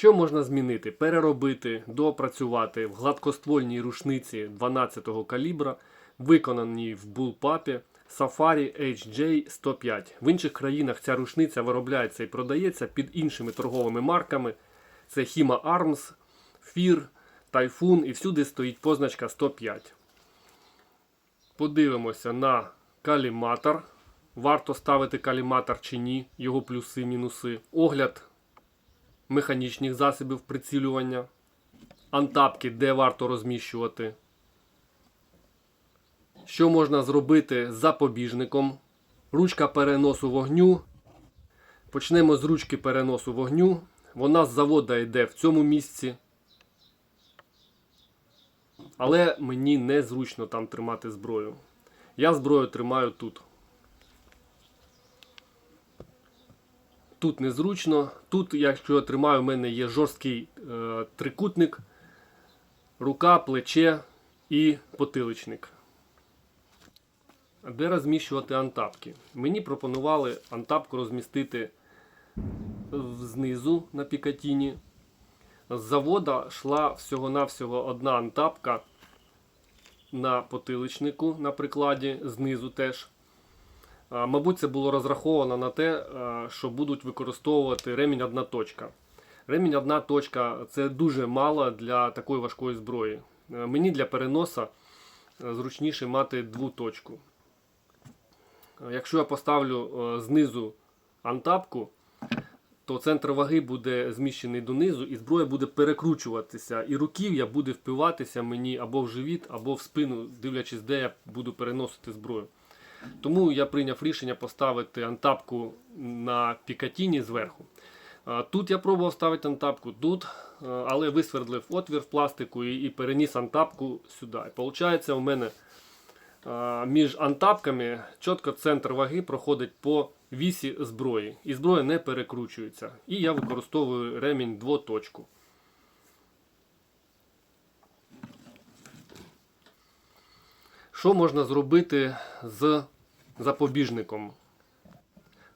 Що можна змінити? Переробити, доопрацювати в гладкоствольній рушниці 12-го калібра, виконаній в Bullpup Safari HJ105. В інших країнах ця рушниця виробляється і продається під іншими торговими марками. Це Hima Arms, Fear, Typhoon і всюди стоїть позначка 105. Подивимося на каліматор. Варто ставити каліматор чи ні, його плюси, мінуси. Огляд механічних засобів прицілювання, антапки, де варто розміщувати. Що можна зробити з запобіжником? Ручка переносу вогню. Почнемо з ручки переносу вогню. Вона з завода йде в цьому місці. Але мені незручно там тримати зброю. Я зброю тримаю тут. Тут незручно. Тут, якщо я тримаю, в мене є жорсткий е, трикутник, рука, плече і потиличник. Де розміщувати антапки? Мені пропонували антапку розмістити знизу на пікатіні. З завода йшла всього-навсього одна антапка на потиличнику на прикладі, знизу теж. Мабуть, це було розраховано на те, що будуть використовувати ремінь одна точка. Ремінь одна точка це дуже мало для такої важкої зброї. Мені для переноса зручніше мати двуточку. Е, Якщо я поставлю знизу антапку, то центр ваги буде зміщений донизу, і зброя буде перекручуватися. І руків'я буде впиватися мені або в живіт, або в спину, дивлячись, де я буду переносити зброю. Тому я прийняв рішення поставити антапку на пікатіні зверху. Тут я пробував ставити антапку, тут, але висвердлив отвір в пластику і, переніс антапку сюди. І Получається, у мене між антапками чітко центр ваги проходить по вісі зброї. І зброя не перекручується. І я використовую ремінь двоточку. Що можна зробити з запобіжником?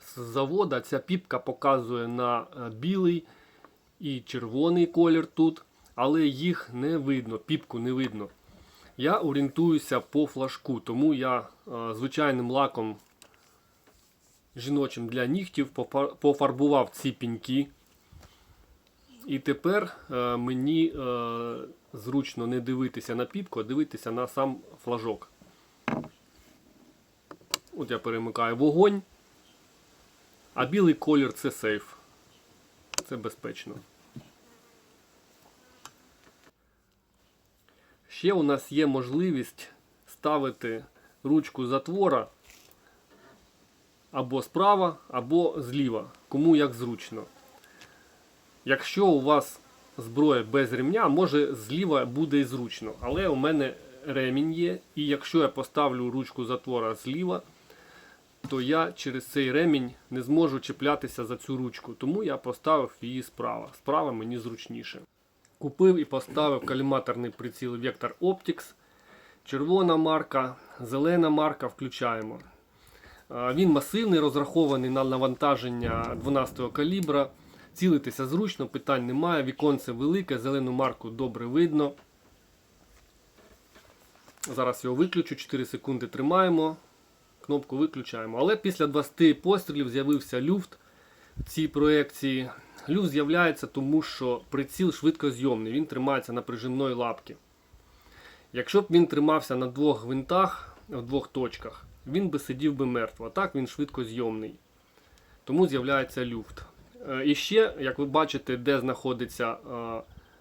З завода ця піпка показує на е, білий і червоний колір тут, але їх не видно, піпку не видно. Я орієнтуюся по флажку, тому я е, звичайним лаком жіночим для нігтів пофарбував ці піньки. І тепер е, мені зручно не дивитися на піпку, а дивитися на сам флажок. От я перемикаю вогонь. А білий колір це сейф. Це безпечно. Ще у нас є можливість ставити ручку затвора або справа, або зліва, кому як зручно. Якщо у вас зброя без ремня, може зліва буде і зручно. Але у мене ремінь є, і якщо я поставлю ручку затвора зліва, то я через цей ремінь не зможу чіплятися за цю ручку. Тому я поставив її справа. Справа мені зручніше. Купив і поставив каліматорний приціл Vector Optics. Червона марка, зелена марка включаємо. Він масивний, розрахований на навантаження 12-го калібра. Цілитися зручно, питань немає. Віконце велике, зелену марку добре видно. Зараз його виключу, 4 секунди тримаємо. Кнопку виключаємо. Але після 20 пострілів з'явився люфт в цій проекції. Люфт з'являється тому, що приціл швидкозйомний, він тримається на прижимної лапці. Якщо б він тримався на двох гвинтах, в двох точках, він би сидів би мертво. Так він швидкозйомний. Тому з'являється люфт. Е, І ще, як ви бачите, де знаходиться е,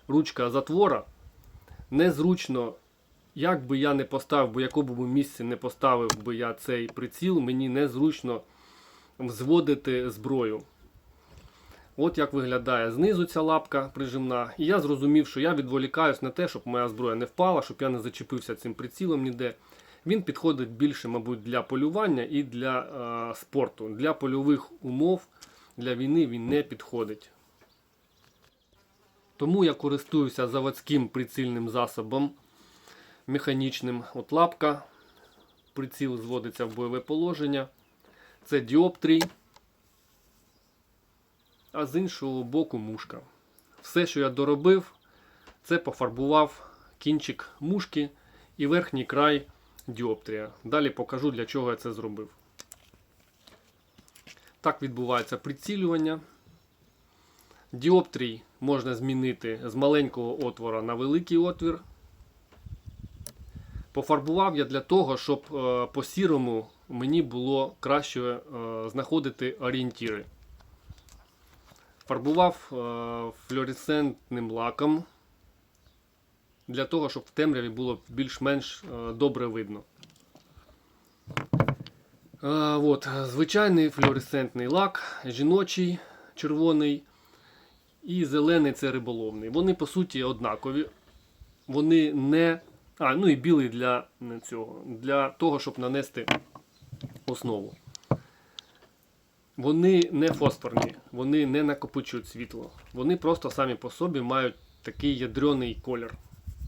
ручка затвора, незручно, як би я не поставив, бо якому місці не поставив би я цей приціл, мені незручно взводити зброю. От як виглядає знизу ця лапка прижимна. І я зрозумів, що я відволікаюсь на те, щоб моя зброя не впала, щоб я не зачепився цим прицілом ніде. Він підходить більше, мабуть, для полювання і для е, спорту. Для польових умов, для війни він не підходить. Тому я користуюся заводським прицільним засобом механічним. От лапка, приціл зводиться в бойове положення. Це діоптрій, а з іншого боку мушка. Все, що я доробив, це пофарбував кінчик мушки і верхній край діоптрія. Далі покажу, для чого я це зробив. Так відбувається прицілювання. Діоптрій можна змінити з маленького отвора на великий отвір. Пофарбував я для того, щоб е, по сірому мені було краще е, знаходити орієнтіри. Фарбував е, флуоресцентним лаком для того, щоб в темряві було більш-менш добре видно. От, звичайний флуоресцентний лак, жіночий, червоний і зелений це риболовний. Вони по суті однакові. Вони не. А, ну і білий для цього, для того, щоб нанести основу. Вони не фосфорні, вони не накопичують світло. Вони просто самі по собі мають такий ядрений колір,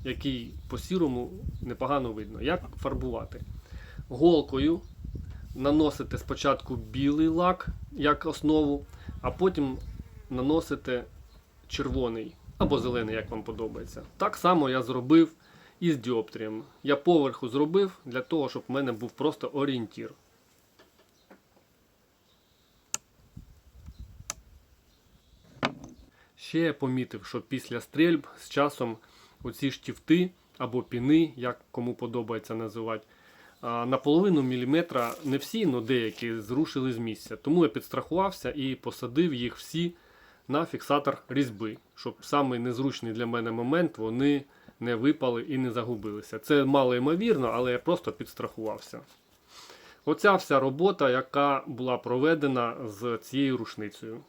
який по сірому непогано видно. Як фарбувати? Голкою наносите спочатку білий лак як основу, а потім наносите червоний або зелений, як вам подобається. Так само я зробив і з діоптрієм. Я поверху зробив для того, щоб в мене був просто орієнтір. Ще я помітив, що після стрельб з часом оці штифти або піни, як кому подобається називати, на половину міліметра не всі, але деякі зрушили з місця. Тому я підстрахувався і посадив їх всі на фіксатор різьби, щоб самий незручний для мене момент вони не випали і не загубилися. Це мало ймовірно, але я просто підстрахувався. Оця вся робота, яка була проведена з цією рушницею.